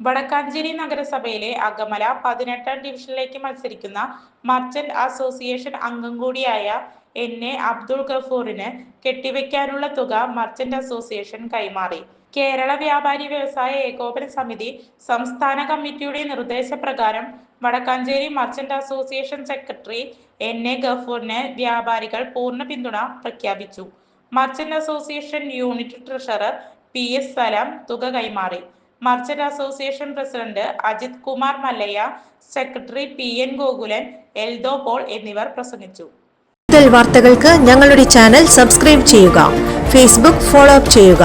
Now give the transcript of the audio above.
Vadakkanchery നഗരസഭയിലെ അകമല പതിനെട്ടാം ഡിവിഷനിലേക്ക് മത്സരിക്കുന്ന മർച്ചന്റ് അസോസിയേഷൻ അംഗം കൂടിയായ എൻ. എ. അബ്ദുൾ ഗഫൂറിന് കെട്ടിവെക്കാനുള്ള തുക മർച്ചന്റ് അസോസിയേഷൻ കൈമാറി. കേരള വ്യാപാരി വ്യവസായ ഏകോപന സമിതി സംസ്ഥാന കമ്മിറ്റിയുടെ നിർദ്ദേശപ്രകാരം Wadakkanchery merchant association secretary N. A. ഗഫൂറിന് വ്യാപാരികൾ പൂർണ പിന്തുണ പ്രഖ്യാപിച്ചു. Merchant association unit treasurer P. S. Salam തുക കൈമാറി. Merchant association president Ajith Kumar Mallayya secretary P N Gokulan Eldho Paul എന്നിവർ പ്രസംഗിച്ചു. കൂടുതൽ വാർത്തകൾക്ക് ഞങ്ങളുടെ ചാനൽ സബ്സ്ക്രൈബ് ചെയ്യുക. ഫേസ്ബുക്ക് ഫോളോ അപ്പ് ചെയ്യുക.